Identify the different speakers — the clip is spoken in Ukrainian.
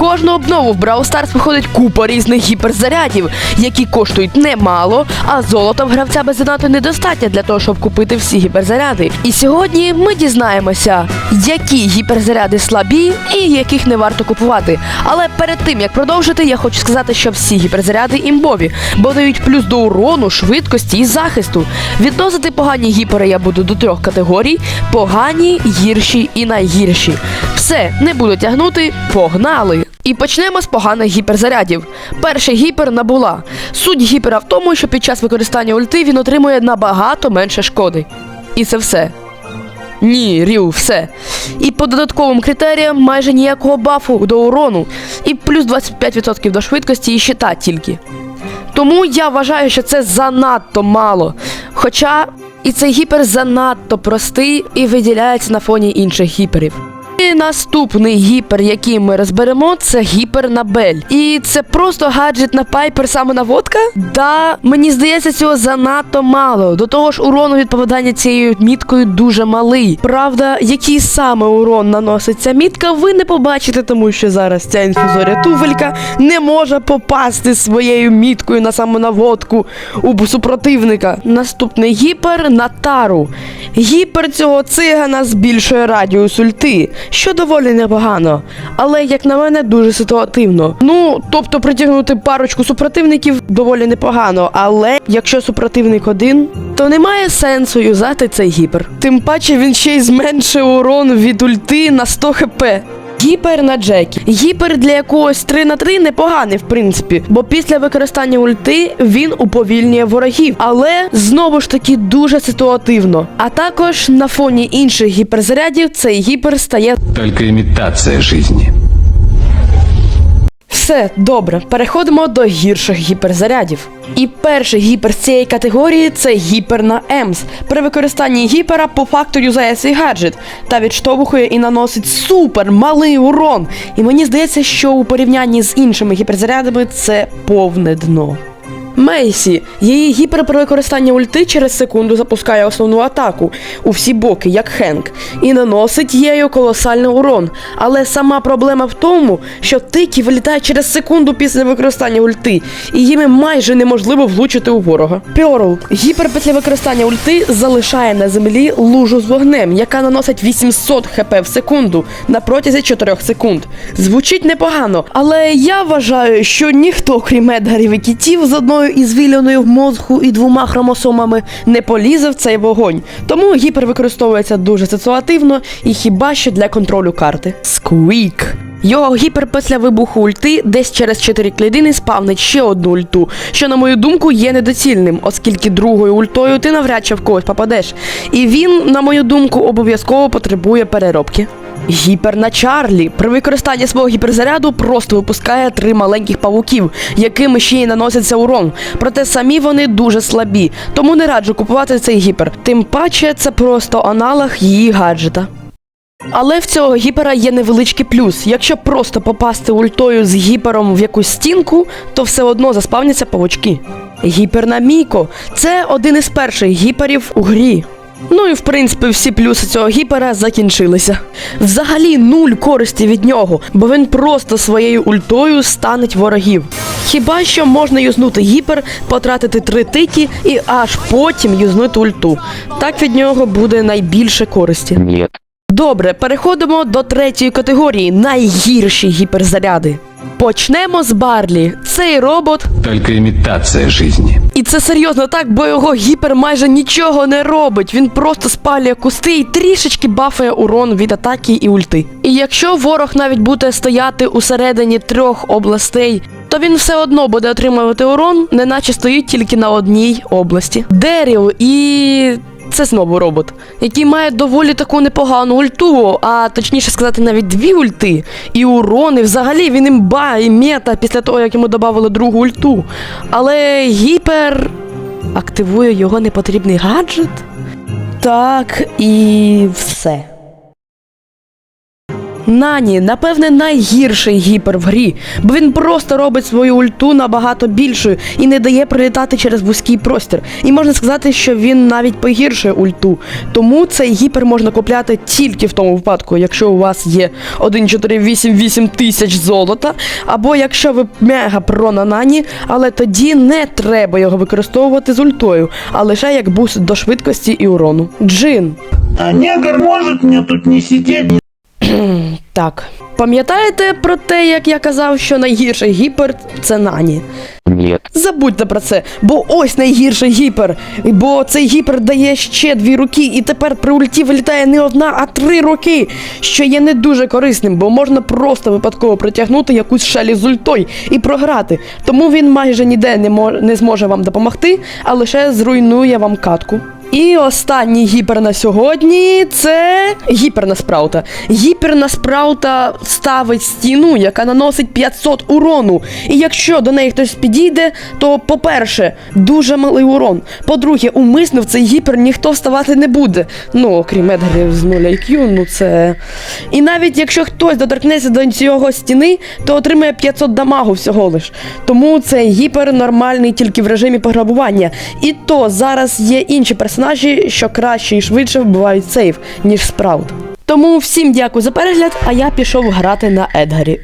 Speaker 1: кожну обнову в Brawl Stars виходить купа різних гіперзарядів, які коштують немало, а золота в гравця без донату недостатньо для того, щоб купити всі гіперзаряди. І сьогодні ми дізнаємося, які гіперзаряди слабі і яких не варто купувати. Але перед тим як продовжити, я хочу сказати, що всі гіперзаряди імбові, бо дають плюс до урону, швидкості і захисту. Відносити погані гіпери я буду до трьох категорій: погані, гірші і найгірші. Все, не буду тягнути, погнали! І почнемо з поганих гіперзарядів. Перший гіпер набула. Суть гіпера в тому, що під час використання ульти він отримує набагато менше шкоди. І це все. Ні, Рю, все. І по додатковим критеріям майже ніякого бафу до урону, і плюс 25% до швидкості і щита тільки. Тому я вважаю, що це занадто мало. Хоча і цей гіпер занадто простий і виділяється на фоні інших гіперів. Наступний гіпер, який ми розберемо, це гіпер на. І це просто гаджет на пайпер самонаводка? Да, мені здається, цього занадто мало. До того ж, урону від попадання цією міткою дуже малий. Правда, який саме урон наносить ця мітка, ви не побачите, тому що зараз ця інфузорія туфелька не може попасти своєю міткою на самонаводку у супротивника. Наступний гіпер на тару. Гіпер цього цигана збільшує радіус ульти, що доволі непогано, але, як на мене, дуже ситуативно. Ну, тобто притягнути парочку супротивників доволі непогано, але якщо супротивник один, то немає сенсу юзати цей гіпер. Тим паче він ще й зменшив урон від ульти на 100 хп. Гіпер на Джекі. Гіпер для якогось 3 на 3 непоганий, в принципі, бо після використання ульти він уповільнює ворогів, але знову ж таки дуже ситуативно. А також на фоні інших гіперзарядів цей гіпер стає
Speaker 2: Только імітація жизни.
Speaker 1: Все добре. Переходимо до гірших гіперзарядів. І перший гіпер з цієї категорії це гіпер на Емс. При використанні гіпера по факту юзає свій гаджет та відштовхує і наносить супер малий урон. І мені здається, що у порівнянні з іншими гіперзарядами це повне дно. Мейсі, її гіпер при використанні ульти через секунду запускає основну атаку у всі боки, як Хенк, і наносить її колосальний урон. Але сама проблема в тому, що тики вилітають через секунду після використання ульти, і їми майже неможливо влучити у ворога. Пьорл, гіпер після використання ульти залишає на землі лужу з вогнем, яка наносить 800 хп в секунду на протязі 4 секунд. Звучить непогано, але я вважаю, що ніхто, крім Едгарів і кітів, з одною із віляною в мозку і двома хромосомами не полізе в цей вогонь. Тому гіпер використовується дуже ситуативно і хіба що для контролю карти. Сквік. Його гіпер після вибуху ульти десь через 4 клітини спавнить ще одну ульту, що, на мою думку, є недоцільним, оскільки другою ультою ти навряд чи в когось попадеш. І він, на мою думку, обов'язково потребує переробки. Гіпер на Чарлі при використанні свого гіперзаряду просто випускає три маленьких павуків, якими ще й наноситься урон. Проте самі вони дуже слабі, тому не раджу купувати цей гіпер. Тим паче це просто аналог її гаджета. Але в цього гіпера є невеличкий плюс. Якщо просто попасти ультою з гіпером в якусь стінку, то все одно заспавняться павучки. Гіпер на Міко це один із перших гіперів у грі. Ну і в принципі всі плюси цього гіпера закінчилися. Взагалі нуль користі від нього, бо він просто своєю ультою станеть ворогів. Хіба що можна юзнути гіпер, потратити три тики і аж потім юзнути ульту. Так від нього буде найбільше користі. Добре, переходимо до третьої категорії найгірші гіперзаряди. Почнемо з Барлі. Цей робот,
Speaker 2: Только имитация жизни.
Speaker 1: і це серйозно так, бо його гіпер майже нічого не робить. Він просто спалює кусти і трішечки бафає урон від атаки і ульти. І якщо ворог навіть буде стояти усередині трьох областей, то він все одно буде отримувати урон, неначе стоїть тільки на одній області. Деріл і це знову робот, який має доволі таку непогану ульту, а точніше сказати, навіть дві ульти. І урони взагалі він імба і мета після того, як йому додали другу ульту. Але гіпер активує його непотрібний гаджет. Так, і все. Нані, напевне, найгірший гіпер в грі, бо він просто робить свою ульту набагато більшою і не дає прилітати через вузький простір. І можна сказати, що він навіть погіршує ульту. Тому цей гіпер можна купляти тільки в тому випадку, якщо у вас є 1,488 тисяч золота, або якщо ви мега про на нані, але тоді не треба його використовувати з ультою, а лише як буст до швидкості і урону. Джин.
Speaker 3: А негр может мне тут не сидеть,
Speaker 1: Так. Пам'ятаєте про те, як я казав, що найгірший гіпер це нані?
Speaker 4: Нет.
Speaker 1: Забудьте про це, бо ось найгірший гіпер. Бо цей гіпер дає ще дві руки, і тепер при ульті вилітає не одна, а три руки, що є не дуже корисним, бо можна просто випадково притягнути якусь шелі з ультою і програти. Тому він майже ніде не, мож- не зможе вам допомогти, а лише зруйнує вам катку. І останній гіпер на сьогодні це гіпер на спраута. Гіпер на спраута ставить стіну, яка наносить 500 урону. І якщо до неї хтось підійде, то, по-перше, дуже малий урон. По-друге, умисно в цей гіпер ніхто вставати не буде. Ну, окрім Едгарів з 0 IQ, ну це. І навіть якщо хтось доторкнеться до цього стіни, то отримає 500 дамагу всього лиш. Тому цей гіпер нормальний тільки в режимі пограбування. І то зараз є інші персонажі, що краще і швидше вбивають сейф, ніж спраут. Тому всім дякую за перегляд, а я пішов грати на Едгарі.